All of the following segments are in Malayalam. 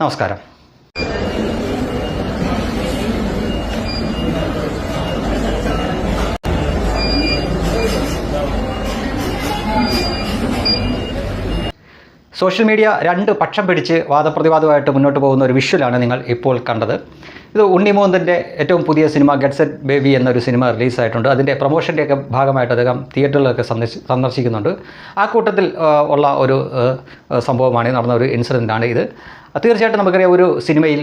നമസ്കാരം. സോഷ്യൽ മീഡിയ രണ്ട് പക്ഷം പിടിച്ച് വാദപ്രതിവാദമായിട്ട് മുന്നോട്ട് പോകുന്ന ഒരു വിഷ്വലാണ് നിങ്ങൾ ഇപ്പോൾ കണ്ടത്. ഇത് ഉണ്ണിമോന്തന്റെ ഏറ്റവും പുതിയ സിനിമ ഗഡ്സെറ്റ് ബേബി എന്നൊരു സിനിമ റിലീസായിട്ടുണ്ട്. അതിന്റെ പ്രൊമോഷന്റെയൊക്കെ ഭാഗമായിട്ട് അദ്ദേഹം തിയേറ്ററിലൊക്കെ സന്ദർശി സന്ദർശിക്കുന്നുണ്ട്. ആ കൂട്ടത്തിൽ ഉള്ള ഒരു സംഭവമാണ് നടന്ന ഒരു ഇൻസിഡന്റാണ് ഇത്. തീർച്ചയായിട്ടും നമുക്കറിയാം ഒരു സിനിമയിൽ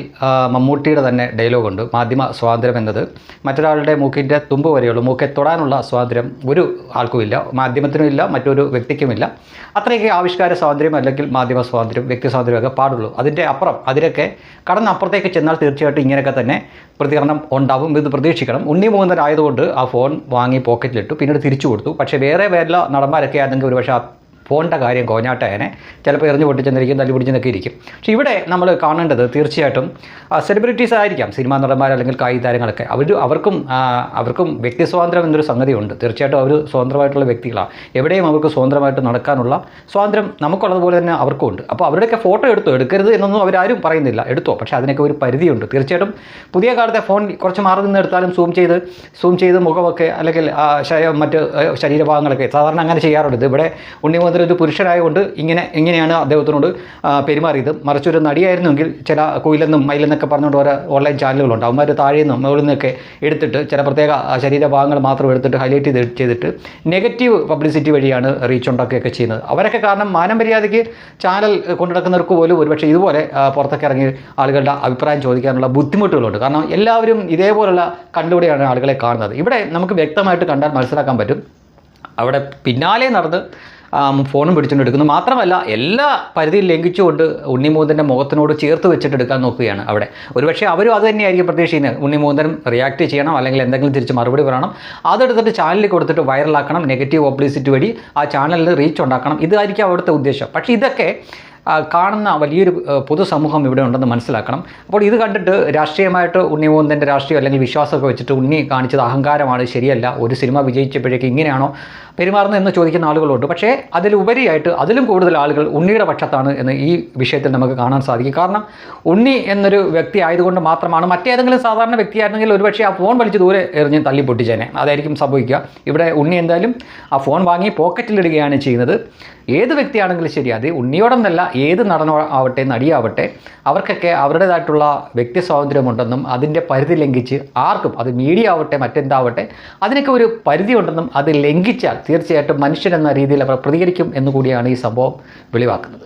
മമ്മൂട്ടിയുടെ തന്നെ ഡയലോഗുണ്ട് മാധ്യമ സ്വാതന്ത്ര്യം എന്നത് മറ്റൊരാളുടെ മൂക്കിന്റെ തുമ്പ് വരെയുള്ളൂ. മൂക്കെ തൊടാനുള്ള സ്വാതന്ത്ര്യം ഒരു ആൾക്കുമില്ല. മാധ്യമത്തിനും ഇല്ല മറ്റൊരു വ്യക്തിക്കുമില്ല. അത്രയൊക്കെ ആവിഷ്കാര സ്വാതന്ത്ര്യം അല്ലെങ്കിൽ മാധ്യമ സ്വാതന്ത്ര്യം വ്യക്തി സ്വാതന്ത്ര്യമൊക്കെ പാടുള്ളൂ. അതിന്റെ അപ്പുറം അതിനൊക്കെ കടന്നപ്പുറത്തേക്ക് ചെന്നാൽ തീർച്ചയായിട്ടും ഇങ്ങനെയൊക്കെ തന്നെ പ്രതികരണം ഉണ്ടാവും ഇത് പ്രതീക്ഷിക്കണം. ഉണ്ണി മൂന്നരായതുകൊണ്ട് ആ ഫോൺ വാങ്ങി പോക്കറ്റിലിട്ടു പിന്നീട് തിരിച്ചു കൊടുത്തു. പക്ഷേ വേറെ വേറെ നടന്മാരൊക്കെ ആയിരുന്നെങ്കിൽ ഒരുപക്ഷെ ഫോണിന്റെ കാര്യം കോഞ്ഞാട്ടേനെ ചിലപ്പോൾ എറിഞ്ഞു പൊട്ടിച്ചെന്നിരിക്കും തല്ലി പിടിച്ചെന്നൊക്കെ ഇരിക്കും. പക്ഷേ ഇവിടെ നമ്മൾ കാണേണ്ടത് തീർച്ചയായിട്ടും സെലിബ്രിറ്റീസ് ആയിരിക്കാം സിനിമാ നടന്മാർ അല്ലെങ്കിൽ കായിക താരങ്ങളൊക്കെ. അവർ അവർക്കും അവർക്കും വ്യക്തി സ്വാതന്ത്ര്യം എന്നൊരു സംഗതിയുണ്ട്. തീർച്ചയായിട്ടും അവർ സ്വതന്ത്രമായിട്ടുള്ള വ്യക്തികളാണ്. എവിടെയും അവർക്ക് സ്വതന്ത്രമായിട്ട് നടക്കാനുള്ള സ്വാതന്ത്ര്യം നമുക്കുള്ളതുപോലെ തന്നെ അവർക്കും ഉണ്ട്. അപ്പോൾ അവരുടെയൊക്കെ ഫോട്ടോ എടുത്തോ? എടുക്കരുത് എന്നൊന്നും അവരാരും പറയുന്നില്ല. എടുത്തോ? പക്ഷേ അതിനൊക്കെ ഒരു പരിധിയുണ്ട്. തീർച്ചയായിട്ടും പുതിയ കാലത്തെ ഫോൺ കുറച്ച് മാറി നിന്ന് എടുത്താലും സൂം ചെയ്ത് സൂം ചെയ്ത് മുഖമൊക്കെ അല്ലെങ്കിൽ മറ്റ് ശരീരഭാഗങ്ങളൊക്കെ സാധാരണ അങ്ങനെ ചെയ്യാറുണ്ട്. ഇവിടെ ഉണ്ണിമുദ്ര ഒരു പുരുഷനായതുകൊണ്ട് ഇങ്ങനെ ഇങ്ങനെയാണ് അദ്ദേഹത്തിനോട് പെരുമാറിയത്? മറിച്ചൊരു നടിയായിരുന്നെങ്കിൽ ചില കുയിലെന്നും മയിലെന്നൊക്കെ പറഞ്ഞുകൊണ്ട് ഓരോ ഓൺലൈൻ ചാനലുകളുണ്ട് അവന്മാർ താഴെ നിന്നും മുകളിൽ നിന്നൊക്കെ എടുത്തിട്ട് ചില പ്രത്യേക ശരീരഭാഗങ്ങൾ മാത്രം എടുത്തിട്ട് ഹൈലൈറ്റ് ചെയ്ത് ചെയ്തിട്ട് നെഗറ്റീവ് പബ്ലിസിറ്റി വഴിയാണ് റീച്ച് ഉണ്ടാക്കുകയൊക്കെ ചെയ്യുന്നത്. അവരൊക്കെ കാരണം മാനം മര്യാദയ്ക്ക് ചാനൽ കൊണ്ടുനടക്കുന്നവർക്ക് പോലും ഒരുപക്ഷെ ഇതുപോലെ പുറത്തൊക്കെ ഇറങ്ങി ആളുകളുടെ അഭിപ്രായം ചോദിക്കാനുള്ള ബുദ്ധിമുട്ടുകളുണ്ട്. കാരണം എല്ലാവരും ഇതേപോലുള്ള കണ്ടുകൂടെയാണ് ആളുകളെ കാണുന്നത്. ഇവിടെ നമുക്ക് വ്യക്തമായിട്ട് കണ്ടാൽ മനസ്സിലാക്കാൻ പറ്റും. അവിടെ പിന്നാലെ നടന്ന് ഫോണും പിടിച്ചുകൊണ്ട് എടുക്കുന്നു. മാത്രമല്ല എല്ലാ പരിധിയും ലംഘിച്ചുകൊണ്ട് ഉണ്ണിമൂന്തന്റെ മുഖത്തിനോട് ചേർത്ത് വെച്ചിട്ട് എടുക്കാൻ നോക്കുകയാണ് അവിടെ. ഒരുപക്ഷെ അവരും അത് തന്നെയായിരിക്കും പ്രതീക്ഷിക്കുന്നത്. ഉണ്ണിമൂന്തൻ റിയാക്ട് ചെയ്യണം അല്ലെങ്കിൽ എന്തെങ്കിലും തിരിച്ച് മറുപടി പറയണം. അതെടുത്തിട്ട് ചാനലിൽ കൊടുത്തിട്ട് വൈറലാക്കണം നെഗറ്റീവ് പബ്ലിസിറ്റി വഴി ആ ചാനലിൽ റീച്ച് ഉണ്ടാക്കണം. ഇതായിരിക്കും അവിടുത്തെ ഉദ്ദേശം. പക്ഷേ ഇതൊക്കെ കാണുന്ന വലിയൊരു പൊതുസമൂഹം ഇവിടെ ഉണ്ടെന്ന് മനസ്സിലാക്കണം. അപ്പോൾ ഇത് കണ്ടിട്ട് രാഷ്ട്രീയമായിട്ട് ഉണ്ണി മോഹന്തന്റെ രാഷ്ട്രീയം അല്ലെങ്കിൽ വിശ്വാസമൊക്കെ വെച്ചിട്ട് ഉണ്ണി കാണിച്ചത് അഹങ്കാരമാണ് ശരിയല്ല. ഒരു സിനിമ വിജയിച്ചപ്പോഴേക്ക് ഇങ്ങനെയാണോ? പെരുമാറുന്നത് എന്ന് ചോദിക്കുന്ന ആളുകളുണ്ട്. പക്ഷേ അതിലുപരിയായിട്ട് അതിലും കൂടുതൽ ആളുകൾ ഉണ്ണിയുടെ പക്ഷത്താണ് എന്ന് ഈ വിഷയത്തിൽ നമുക്ക് കാണാൻ സാധിക്കും. കാരണം ഉണ്ണി എന്നൊരു വ്യക്തി ആയതുകൊണ്ട് മാത്രമാണ് മറ്റേതെങ്കിലും സാധാരണ വ്യക്തിയായിരുന്നെങ്കിൽ ഒരുപക്ഷെ ആ ഫോൺ വലിച്ച് ദൂരെ എറിഞ്ഞ് തല്ലി പൊട്ടിച്ചേനെ അതായിരിക്കും സംഭവിക്കുക. ഇവിടെ ഉണ്ണി എന്തായാലും ആ ഫോൺ വാങ്ങി പോക്കറ്റിലിടുകയാണ് ചെയ്യുന്നത്. ഏത് വ്യക്തിയാണെങ്കിലും ശരി അത് ഉണ്ണിയോടെന്നല്ല ഏത് നടനോ ആവട്ടെ നടിയാവട്ടെ അവർക്കൊക്കെ അവരുടേതായിട്ടുള്ള വ്യക്തി സ്വാതന്ത്ര്യമുണ്ടെന്നും അതിന്റെ പരിധി ലംഘിച്ച് ആർക്കും അത് മീഡിയ ആവട്ടെ മറ്റെന്താവട്ടെ അതിനൊക്കെ ഒരു പരിധി ഉണ്ടെന്നും അത് ലംഘിച്ചാൽ തീർച്ചയായിട്ടും മനുഷ്യൻ എന്ന രീതിയിൽ അവർ പ്രതികരിക്കും എന്നുകൂടിയാണ് ഈ സംഭവം വെളിവാക്കുന്നത്.